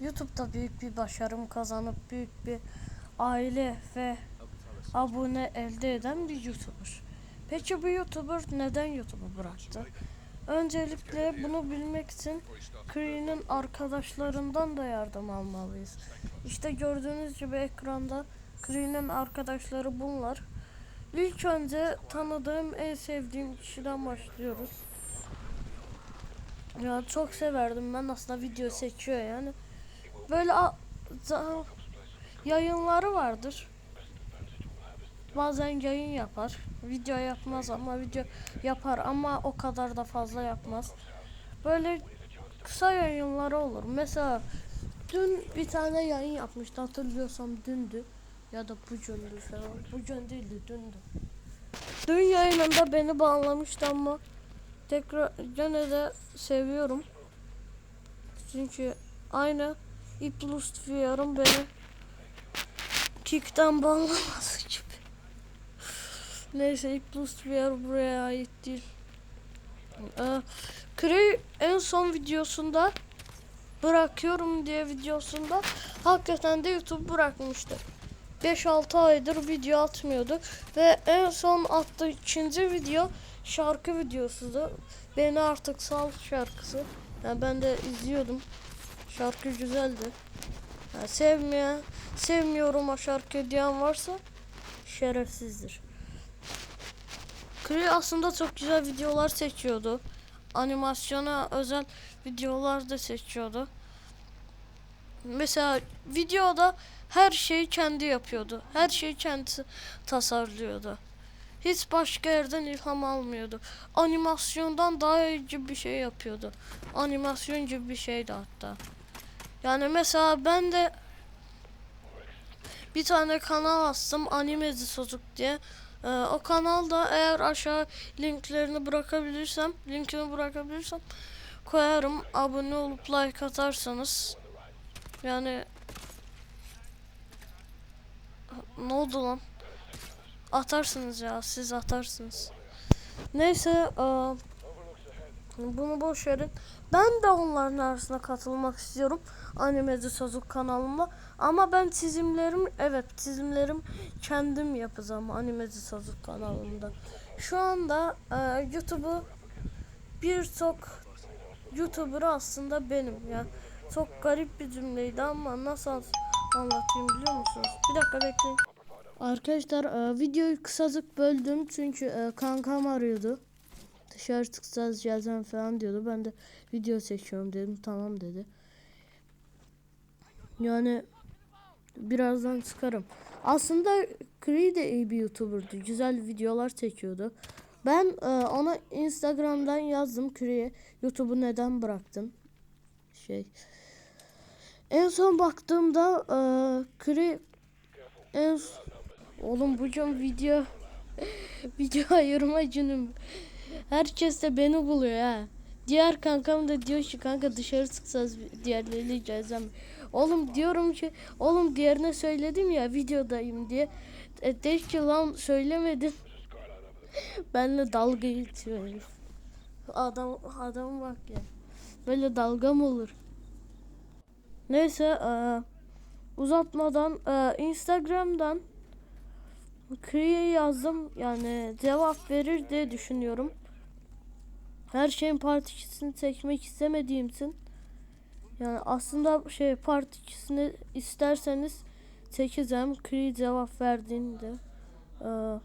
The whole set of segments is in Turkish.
YouTube'da büyük bir başarım kazanıp büyük bir aile ve abone elde eden bir YouTuber. Peki bu YouTuber neden YouTube'u bıraktı? Öncelikle bunu bilmek için Cree'nin arkadaşlarından da yardım almalıyız. İşte gördüğünüz gibi ekranda Cree'nin arkadaşları bunlar. İlk önce tanıdığım en sevdiğim kişiden başlıyoruz. Ya çok severdim ben aslında video seçiyor yani. Böyle yayınları vardır. Bazen yayın yapar. Video yapmaz ama video yapar ama o kadar da fazla yapmaz. Böyle kısa yayınları olur. Mesela dün bir tane yayın yapmıştı hatırlıyorsam dündü. Ya da bugündü falan. Bugün değildi dündü. Dün yayınında beni bağlamıştı ama tekrar gene de seviyorum. Çünkü aynı Iplus VR'ın beni Kick'ten bağlaması gibi. Neyse Iplus VR buraya ait değil. Ee, Cray en son videosunda bırakıyorum diye videosunda hakikaten de YouTube bırakmıştı. 5-6 aydır video atmıyordu ve en son attığı ikinci video şarkı videosudu. Beni artık sal şarkısı. Yani ben de izliyordum. Şarkı güzeldi. Yani sevmeyen, sevmiyorum o şarkı diyen varsa şerefsizdir. Cree aslında çok güzel videolar seçiyordu. Animasyona özel videolar da seçiyordu. Mesela videoda her şeyi kendi yapıyordu. Her şeyi kendisi tasarlıyordu. Hiç başka yerden ilham almıyordu. Animasyondan daha iyi bir şey yapıyordu. Animasyon gibi bir şeydi hatta. Yani mesela ben de bir tane kanal açtım Animezi Çocuk diye. Ee, o kanalda eğer aşağı linklerini bırakabilirsem, linkini bırakabilirsem koyarım. Abone olup like atarsanız. Yani ne oldu lan? Atarsınız ya, siz atarsınız. Neyse, eee, bunu boş verin. Ben de onların arasına katılmak istiyorum. Animeci Sözlük kanalımda. Ama ben çizimlerim, evet çizimlerim kendim yapacağım Animeci Sözlük kanalımda. Şu anda eee, YouTube'u birçok YouTuber aslında benim. Yani çok garip bir cümleydi ama nasıl anlatayım biliyor musunuz? Bir dakika bekleyin. Arkadaşlar e, videoyu kısacık böldüm çünkü e, kankam arıyordu. Dışarı çıkacağız geleceğim falan diyordu. Ben de video çekiyorum dedim. Tamam dedi. Yani birazdan çıkarım. Aslında Cree de iyi bir YouTuber'dı. Güzel videolar çekiyordu. Ben e, ona Instagram'dan yazdım Cree'ye. YouTube'u neden bıraktın? Şey. En son baktığımda e, Cree en Oğlum bugün video video ayırma günüm. Herkes de beni buluyor ha. Diğer kankam da diyor ki kanka dışarı çıkacağız diğerleriyle geleceğim. Oğlum diyorum ki oğlum diğerine söyledim ya videodayım diye. E, de ki lan söylemedin. Benle dalga geçiyor. Adam adam bak ya. Böyle dalga mı olur? Neyse eee, uzatmadan eee, Instagram'dan Cree'ye yazdım yani cevap verir diye düşünüyorum. Her şeyin part 2'sini çekmek istemediğim için yani aslında şey part 2'sini isterseniz çekeceğim Cree cevap verdiğinde. Ee,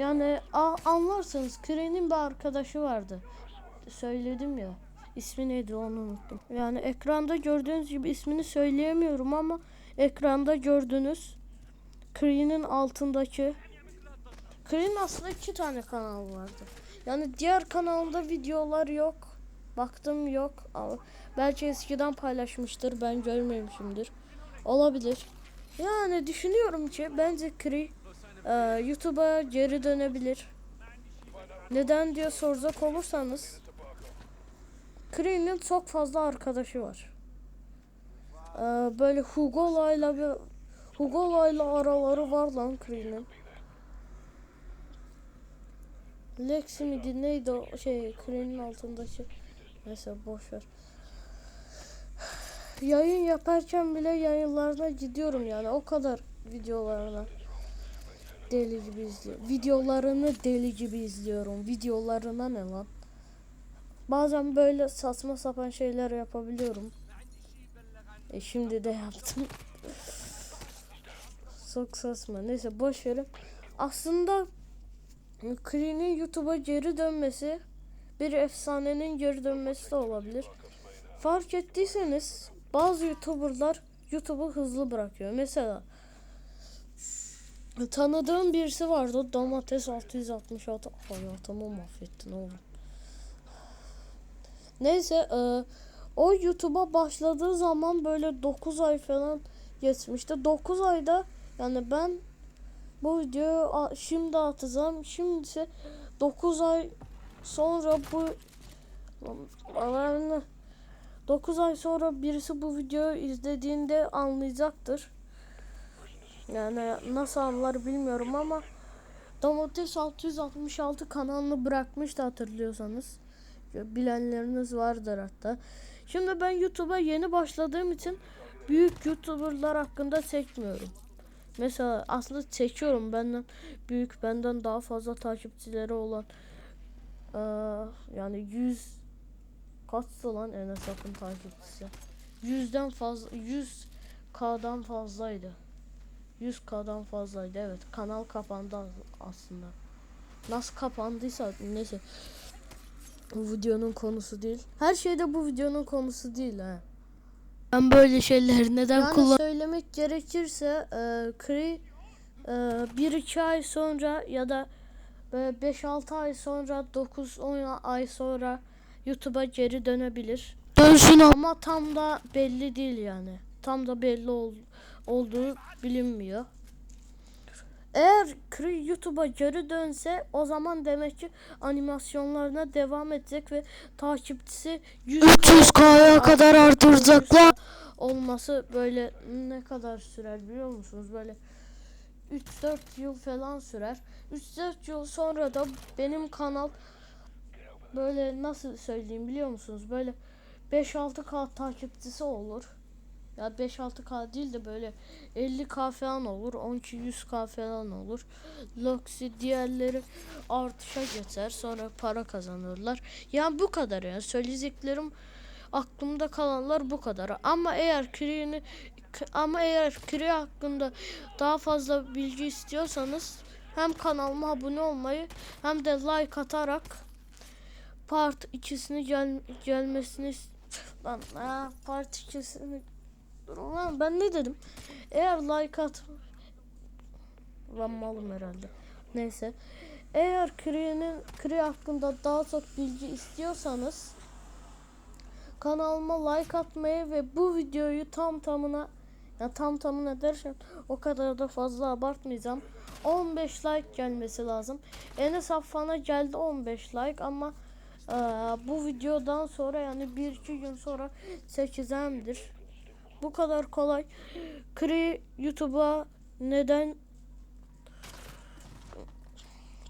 yani anlarsanız Cree'nin bir arkadaşı vardı. Söyledim ya. İsmi neydi onu unuttum. Yani ekranda gördüğünüz gibi ismini söyleyemiyorum ama ekranda gördünüz. Cree'nin altındaki Cree'nin aslında iki tane kanal vardı. Yani diğer kanalda videolar yok. Baktım yok. Ama belki eskiden paylaşmıştır. Ben görmemişimdir. Olabilir. Yani düşünüyorum ki bence Cree e, YouTube'a geri dönebilir. Neden diye soracak olursanız Cree'nin çok fazla arkadaşı var. E, böyle Hugo'layla bir Hugo'layla araları var lan Cree'nin. Lexi miydi neydi o şey Cree'nin altındaki. Neyse boş ver. yayın yaparken bile yayınlarına gidiyorum yani o kadar videolarına deli gibi izliyorum. Videolarını deli gibi izliyorum. Videolarına ne lan? Bazen böyle saçma sapan şeyler yapabiliyorum. E şimdi de yaptım. Çok saçma. Neyse boş verin. Aslında Cree'nin YouTube'a geri dönmesi bir efsanenin geri dönmesi de olabilir. Fark ettiyseniz bazı YouTuber'lar YouTube'u hızlı bırakıyor. Mesela tanıdığım birisi vardı. Domates 666 hayatımı mahvettin oğlum. Neyse e, o YouTube'a başladığı zaman böyle 9 ay falan geçmişti. 9 ayda yani ben bu videoyu şimdi atacağım. Şimdi ise 9 ay sonra bu Lan- 9 ay sonra birisi bu videoyu izlediğinde anlayacaktır. Yani nasıl anlar bilmiyorum ama Domates 666 kanalını bırakmıştı hatırlıyorsanız. Bilenleriniz vardır hatta. Şimdi ben YouTube'a yeni başladığım için büyük YouTuber'lar hakkında çekmiyorum. Mesela aslında çekiyorum benden büyük benden daha fazla takipçileri olan eee, yani 100 kaçtı lan Enes Akın takipçisi? 100'den fazla 100 K'dan fazlaydı. 100 K'dan fazlaydı evet. Kanal kapandı aslında. Nasıl kapandıysa neyse. Bu videonun konusu değil. Her şeyde bu videonun konusu değil ha. Ben böyle şeyleri neden Yani kullan söylemek gerekirse e, Kree e, 1-2 ay sonra ya da böyle 5-6 ay sonra 9-10 ay sonra YouTube'a geri dönebilir. dönsün ama tam da belli değil yani. Tam da belli ol, olduğu bilinmiyor. Eğer Kree YouTube'a geri dönse o zaman demek ki animasyonlarına devam edecek ve takipçisi 100 300K'ya kadar artıracaklar. Olması böyle ne kadar sürer biliyor musunuz? Böyle 3-4 yıl falan sürer. 3-4 yıl sonra da benim kanal böyle nasıl söyleyeyim biliyor musunuz? Böyle 5-6K takipçisi olur. Ya 5-6K değil de böyle 50K falan olur. 12-100K falan olur. Loxi diğerleri artışa geçer. Sonra para kazanırlar. Yani bu kadar yani. Söyleyeceklerim aklımda kalanlar bu kadar. Ama eğer Kree'ni ama eğer Kree hakkında daha fazla bilgi istiyorsanız hem kanalıma abone olmayı hem de like atarak part ikisini gel gelmesini lan aa, part ikisini Durun lan ben ne dedim? Eğer like at ben malım herhalde. Neyse. Eğer Kree'nin Kree hakkında daha çok bilgi istiyorsanız kanalıma like atmayı ve bu videoyu tam tamına ya tam tamına derken o kadar da fazla abartmayacağım. 15 like gelmesi lazım. Enes Affan'a geldi 15 like ama eee, bu videodan sonra yani 1-2 gün sonra seçeceğimdir. Bu kadar kolay. Kree YouTube'a neden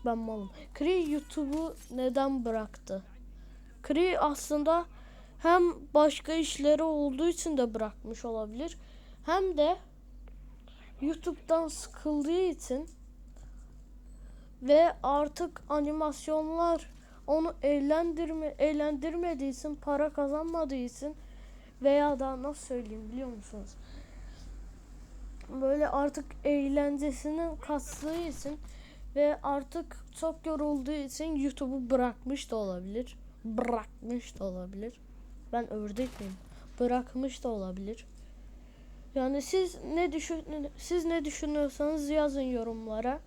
ben malım. Kree YouTube'u neden bıraktı? Kree aslında hem başka işleri olduğu için de bırakmış olabilir. Hem de YouTube'dan sıkıldığı için ve artık animasyonlar onu eğlendirme eğlendirmediği için, para kazanmadığı için veya da nasıl söyleyeyim biliyor musunuz? Böyle artık eğlencesinin kastığı için ve artık çok yorulduğu için YouTube'u bırakmış da olabilir. Bırakmış da olabilir. Ben ördek miyim? Bırakmış da olabilir. Yani siz ne düşün siz ne düşünüyorsanız yazın yorumlara.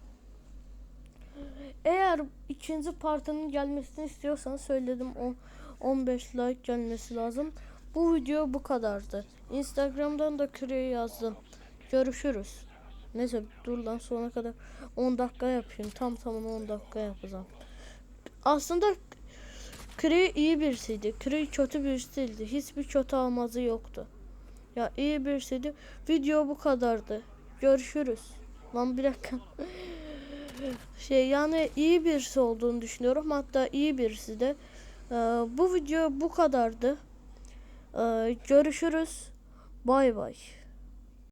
Eğer ikinci partının gelmesini istiyorsanız söyledim o 15 like gelmesi lazım. Bu video bu kadardı. Instagram'dan da Kree'ye yazdım. Görüşürüz. Neyse dur lan sona kadar 10 dakika yapayım. Tam tamına 10 dakika yapacağım. Aslında Kree iyi birisiydi. Kree kötü birisi değildi. Hiçbir kötü almazı yoktu. Ya iyi birisiydi. Video bu kadardı. Görüşürüz. Lan bir dakika. şey yani iyi birisi olduğunu düşünüyorum. Hatta iyi birisi de. Ee, bu video bu kadardı. Ee, görüşürüz. Bay bay.